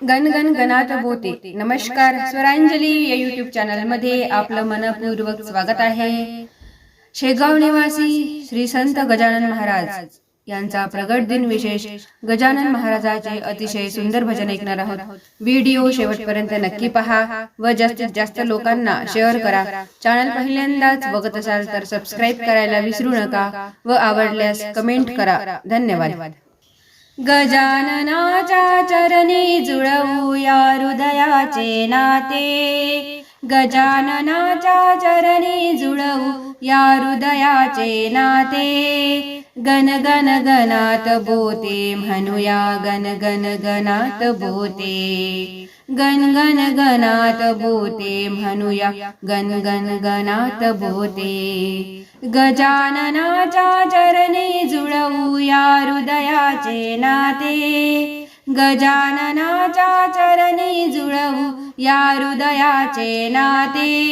गण गण गणात बोते नमस्कार. स्वरांजली या युट्यूब चॅनलमध्ये आपलं मनपूर्वक स्वागत आहे. शेगाव निवासी श्री संत गजानन महाराज यांचा प्रगट दिन विशेष गजानन महाराजाचे अतिशय सुंदर भजन ऐकणार आहोत. व्हिडिओ शेवटपर्यंत नक्की पहा व जास्तीत जास्त लोकांना शेअर करा. चॅनल पहिल्यांदाच बघत असाल तर सबस्क्राईब करायला विसरू नका व आवडल्यास कमेंट करा. धन्यवाद. गजाननाच्या चरणी जुळवू या हृदयाचे नाते. गजाननाच्या चरणी जुळवू या हृदयाचे नाते. गण गण गणात बोते म्हणूया गण गण गणात बोते. गन गण गणात बोते म्हणूया. गण गण गणात बोते. गजाननाच्या चरणी जुळवू या हृदयाचे नाते. गजाननाच्या चरणी जुळवू या हृदयाचे नाते.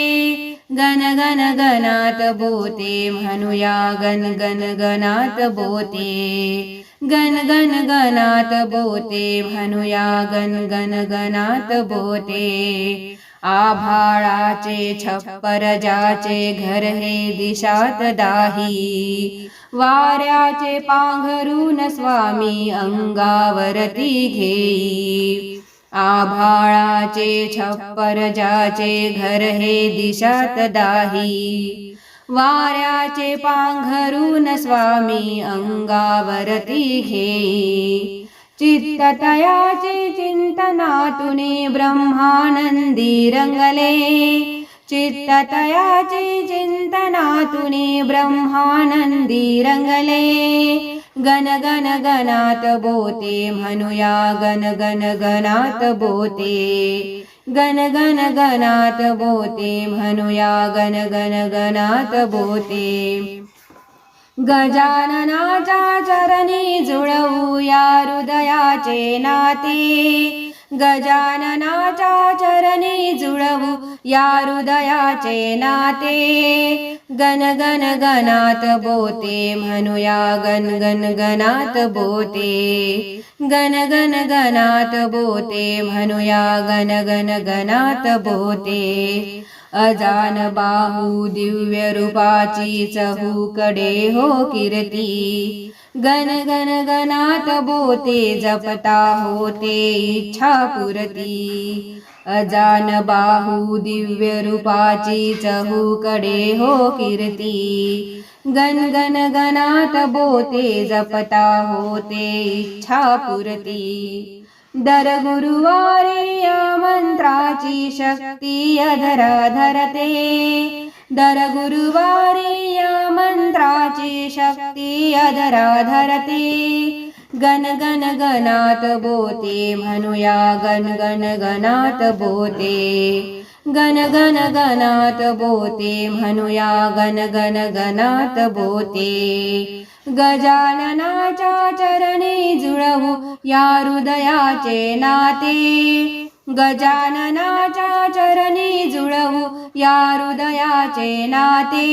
गण गण गणात बोते म्हणूया. गण गण गणात बोते. गण गण गणात बोते म्हणूया गण गण गणात बोते. आभाळाचे छप्पर जाचे घर हे दिशात दाही. वाऱ्याचे पांघरून स्वामी अंगावरती घेई. आभाळाचे छप्पर जाचे घर हे दिशात दाही. वाऱ्याचे पांघरून स्वामी अंगावरती घेई चित्ततयाचे चिंतनातुने ब्रह्मानंदी रंगले. चित्ततयाचे चिंतनातुने ब्रह्मानंदी रंगले. गण गण गणात बोते म्हणूया गण गण गणात बोते. गण गण गणात बोते म्हणूया गण गण गणात बोते. गजाननाच्या चरणी जुळवूया हृदयाचे नाते गजाननाच्या चरणी जुळवू या हृदयाचे नाते. गण गण गणात बोते म्हणूया गण गण गणात बोते. गण गण गणात बोते म्हणूया गण गण गणात बोते. अजान बाहू दिव्य रूपाची चहूकडे हो कीर्ती. गण गण गणात बोते जपता होते इच्छा पुरती. अजान बाहू दिव्य रूपाची चहूकडे हो कीर्ती. गण गण गणात बोते जपता होते इच्छा पुरती. दर गुरुवारी या मंत्राची शक्ती अधरा धरते. दर गुरुवारी या मंत्राची शक्ती अधरा धरते. गण गण गणात बोते म्हणूया गण गण गणात बोते. गण गण गणात बोते म्हणूया गण गण गणात बोते. गजाननाच्या चरणी जुळवू या हृदयाचे नाते गजाननाच्या चरणी जुळवू या हृदयाचे नाते.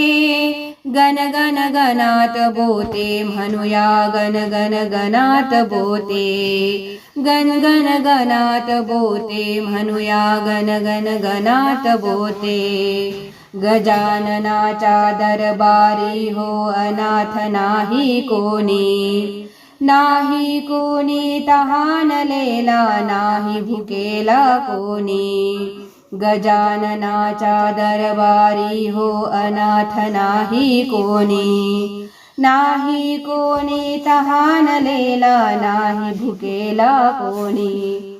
गण गण गणात बोते म्हणूया गण गण गणात बोते. गण गण गणात बोते म्हणूया गण गण गणात बोते. गजाननाच्या दरबारी हो अनाथ नाही कोणी. नाही कोणी तहानलेला नाही भुकेला कोणी. गजाननाच्या दरबारी हो अनाथ नाही कोणी. नाही कोणी तहानलेला नाही भुकेला कोणी.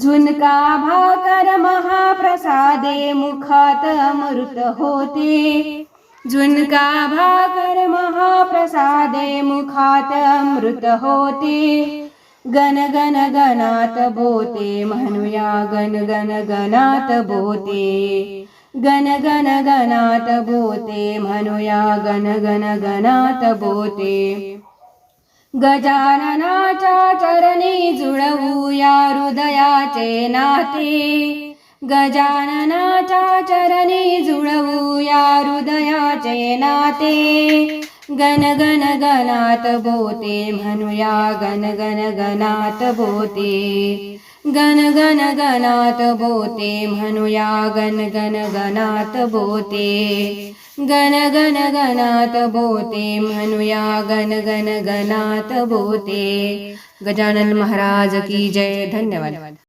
झुनका भाकर महाप्रसादे मुखात अमृत होते. झुणका भाकर महाप्रसादे मुखात अमृत होते। गण गण गणात बोते म्हणूया गण गण गणात बोते। गण गण गणात बोते म्हणूया गण गण गणात बोते। गजाननाच्या चरणी जुळवूया हृदयाचे नाते। गजाननाच्या चरणी जुळवू या हृदयाचे नाते. गण गण गणात बोते म्हणूया गण गण गणात बोते. गण गण गणात बोते म्हणूया गण गण गणात बोते. गण गण गणात बोते म्हणूया गण गण गणात बोते. गजानन महाराज की जय. धन्यवाद.